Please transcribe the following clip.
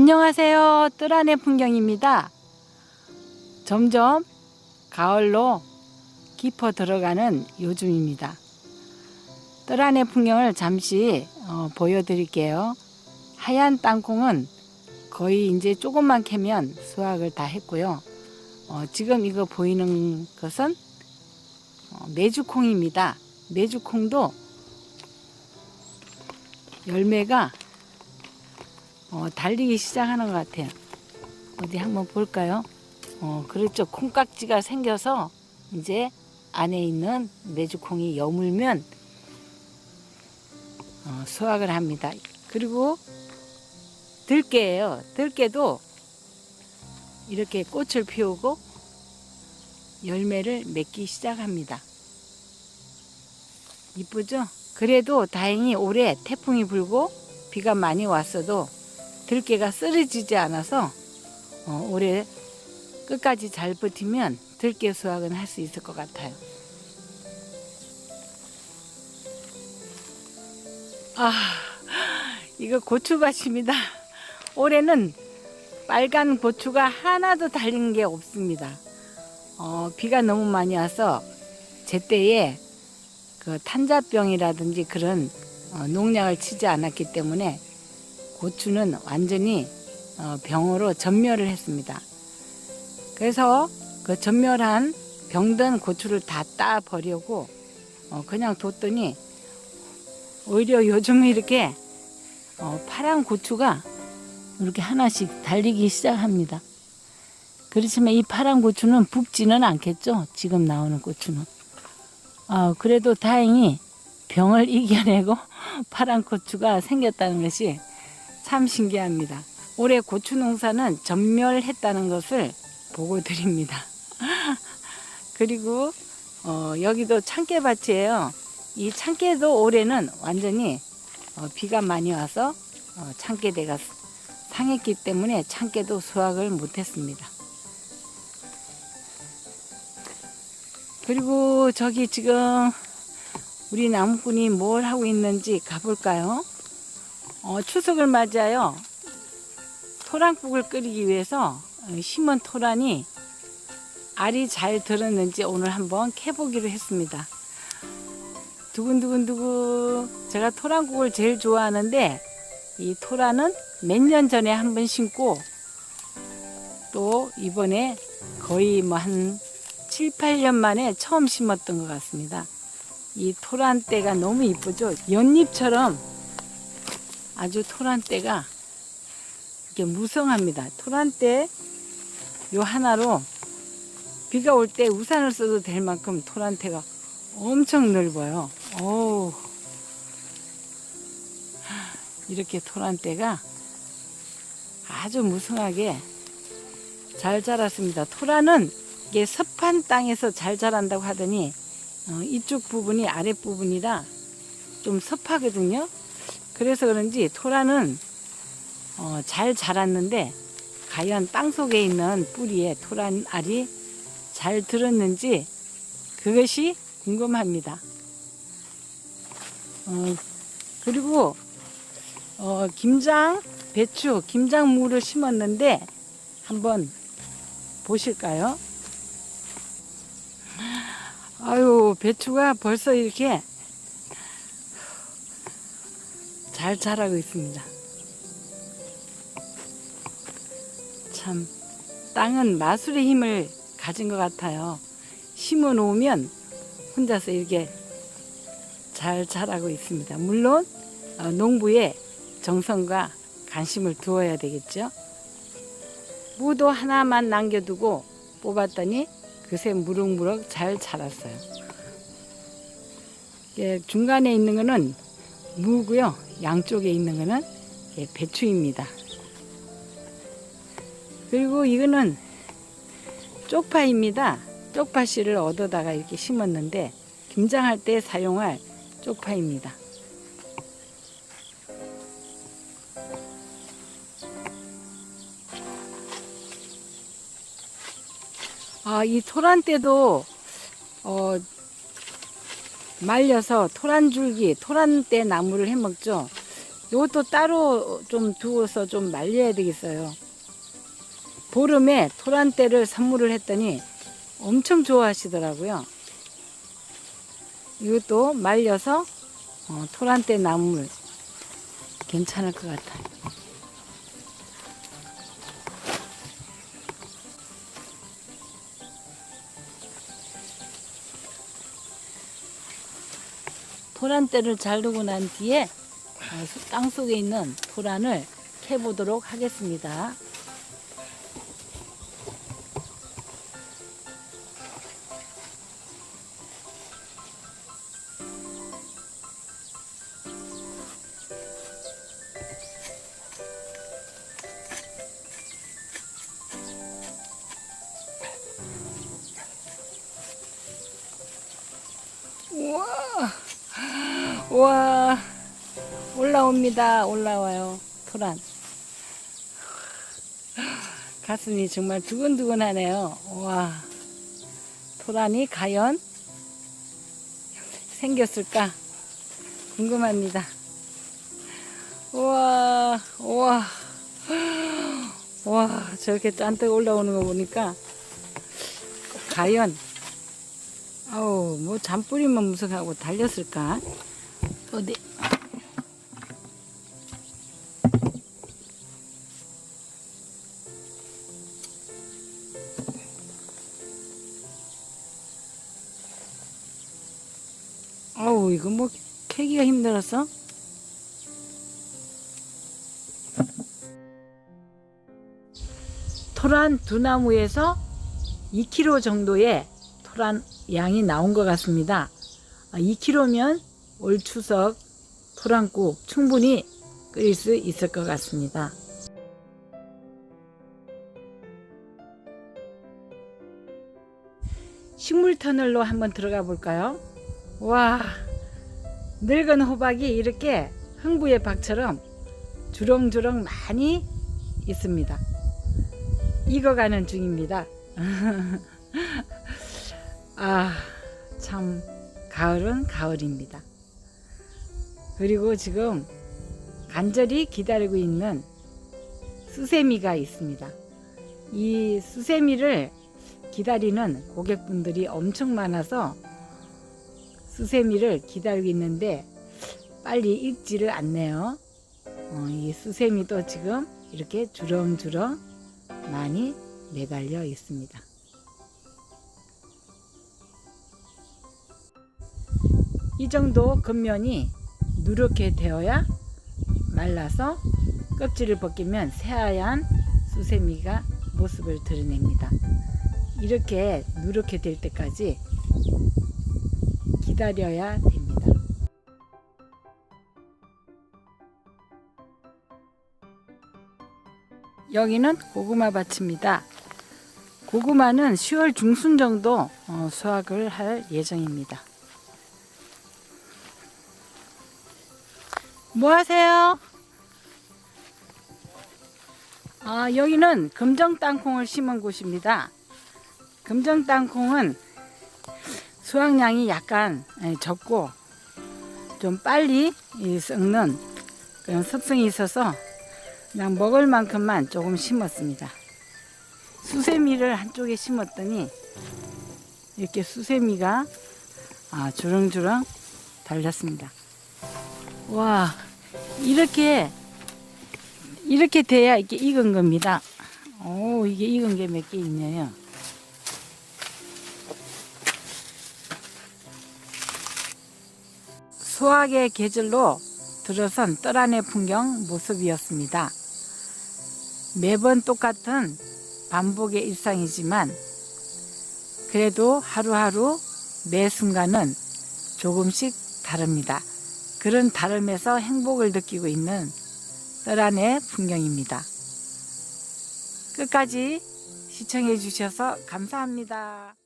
안녕하세요. 뜰안의 풍경입니다. 점점 가을로 깊어 들어가는 요즘입니다. 뜰안의 풍경을 잠시 어, 보여드릴게요. 하얀 땅콩은 거의 이제 조금만 캐면 수확을 다 했고요. 어, 지금 이거 보이는 것은 어, 메주콩입니다. 메주콩도 열매가 어, 달리기 시작하는 것 같아요. 어디 한번 볼까요? 어, 그렇죠. 콩깍지가 생겨서 이제 안에 있는 메주콩이 여물면 어, 수확을 합니다. 그리고 들깨예요. 들깨도 이렇게 꽃을 피우고 열매를 맺기 시작합니다. 이쁘죠? 그래도 다행히 올해 태풍이 불고 비가 많이 왔어도 들깨가 쓰러지지 않아서 어, 올해 끝까지 잘 버티면 들깨 수확은 할 수 있을 것 같아요. 아, 이거 고추밭입니다. 올해는 빨간 고추가 하나도 달린 게 없습니다. 어, 비가 너무 많이 와서 제때에 그 탄자병이라든지 그런 어, 농약을 치지 않았기 때문에 고추는 완전히 어, 병으로 전멸을 했습니다. 그래서 그 전멸한 병든 고추를 다 따 버리고 어, 그냥 뒀더니 오히려 요즘 이렇게 어, 파란 고추가 이렇게 하나씩 달리기 시작합니다. 그렇지만 이 파란 고추는 붓지는 않겠죠. 지금 나오는 고추는. 아, 그래도 다행히 병을 이겨내고 파란 고추가 생겼다는 것이 참 신기합니다. 올해 고추 농사는 전멸했다는 것을 보고 드립니다. 그리고 어, 여기도 참깨밭이에요. 이 참깨도 올해는 완전히 어, 비가 많이 와서 어, 참깨대가 상했기 때문에 참깨도 수확을 못했습니다. 그리고 저기 지금 우리 나무꾼이 뭘 하고 있는지 가볼까요? 어, 추석을 맞이하여 토란국을 끓이기 위해서 어, 심은 토란이 알이 잘 들었는지 오늘 한번 캐보기로 했습니다. 두근두근두근 제가 토란국을 제일 좋아하는데 이 토란은 몇 년 전에 한 번 심고 또 이번에 거의 뭐 한 7, 8년 만에 처음 심었던 것 같습니다. 이 토란대가 너무 이쁘죠? 연잎처럼 아주 토란대가 이렇게 무성합니다. 토란대 요 하나로 비가 올 때 우산을 써도 될 만큼 토란대가 엄청 넓어요. 오 이렇게 토란대가 아주 무성하게 잘 자랐습니다. 토란은 이게 습한 땅에서 잘 자란다고 하더니 어, 이쪽 부분이 아랫 부분이라 좀 습하거든요. 그래서 그런지 토란은 어, 잘 자랐는데 과연 땅 속에 있는 뿌리에 토란 알이 잘 들었는지 그것이 궁금합니다. 어, 그리고 어, 김장, 배추, 김장무를 심었는데 한번 보실까요? 아유, 배추가 벌써 이렇게 잘 자라고 있습니다. 참, 땅은 마술의 힘을 가진 것 같아요. 심어 놓으면 혼자서 이렇게 잘 자라고 있습니다. 물론, 어, 농부의 정성과 관심을 두어야 되겠죠. 무도 하나만 남겨두고 뽑았더니 그새 무럭무럭 잘 자랐어요. 이게 중간에 있는 거는 무고요. 양쪽에 있는 거는 이게 배추입니다. 그리고 이거는 쪽파입니다. 쪽파 씨를 얻어다가 이렇게 심었는데 김장할 때 사용할 쪽파입니다. 아, 이 토란대도 어, 말려서 토란줄기, 토란대 나무를 해 먹죠. 이것도 따로 좀 두어서 좀 말려야 되겠어요. 보름에 토란대를 선물을 했더니 엄청 좋아하시더라고요. 이것도 말려서 어, 토란대 나물 괜찮을 것 같아요. 토란대를 자르고 난 뒤에 땅 속에 있는 토란을 캐보도록 하겠습니다. 우와, 올라옵니다. 올라와요. 토란. 가슴이 정말 두근두근하네요. 와, 토란이 과연 생겼을까 궁금합니다. 우와, 우와, 와, 저렇게 짠뜩 올라오는 거 보니까 과연 아우 뭐 잔뿌리만 무석하고 달렸을까? 어디? 아우 이거 뭐 캐기가 힘들었어? 토란 두 나무에서 2kg 정도의 토란 양이 나온 것 같습니다. 2kg면 올 추석 토란국 충분히 끓일 수 있을 것 같습니다. 식물 터널로 한번 들어가 볼까요? 와, 늙은 호박이 이렇게 흥부의 박처럼 주렁주렁 많이 있습니다. 익어가는 중입니다. 아, 참, 가을은 가을입니다. 그리고 지금 간절히 기다리고 있는 수세미가 있습니다. 이 수세미를 기다리는 고객분들이 엄청 많아서 수세미를 기다리고 있는데 빨리 익지를 않네요. 어, 이 수세미도 지금 이렇게 주렁주렁 많이 매달려 있습니다. 이 정도 겉면이 누렇게 되어야 말라서 껍질을 벗기면 새하얀 수세미가 모습을 드러냅니다. 이렇게 누렇게 될 때까지 기다려야 됩니다. 여기는 고구마 밭입니다. 고구마는 10월 중순 정도 어, 수확을 할 예정입니다. 뭐 하세요? 아, 여기는 금정 땅콩을 심은 곳입니다. 금정 땅콩은 수확량이 약간 예, 적고 좀 빨리 이 썩는 그런 습성이 있어서 그냥 먹을 만큼만 조금 심었습니다. 수세미를 한쪽에 심었더니 이렇게 수세미가 아, 주렁주렁 달렸습니다. 와, 이렇게 이렇게 돼야 이게 익은 겁니다. 오, 이게 익은 게 몇 개 있네요. 수확의 계절로 들어선 떠란의 풍경 모습이었습니다. 매번 똑같은 반복의 일상이지만 그래도 하루하루 매 순간은 조금씩 다릅니다. 그런 다름에서 행복을 느끼고 있는 떠란의 풍경입니다. 끝까지 시청해 주셔서 감사합니다.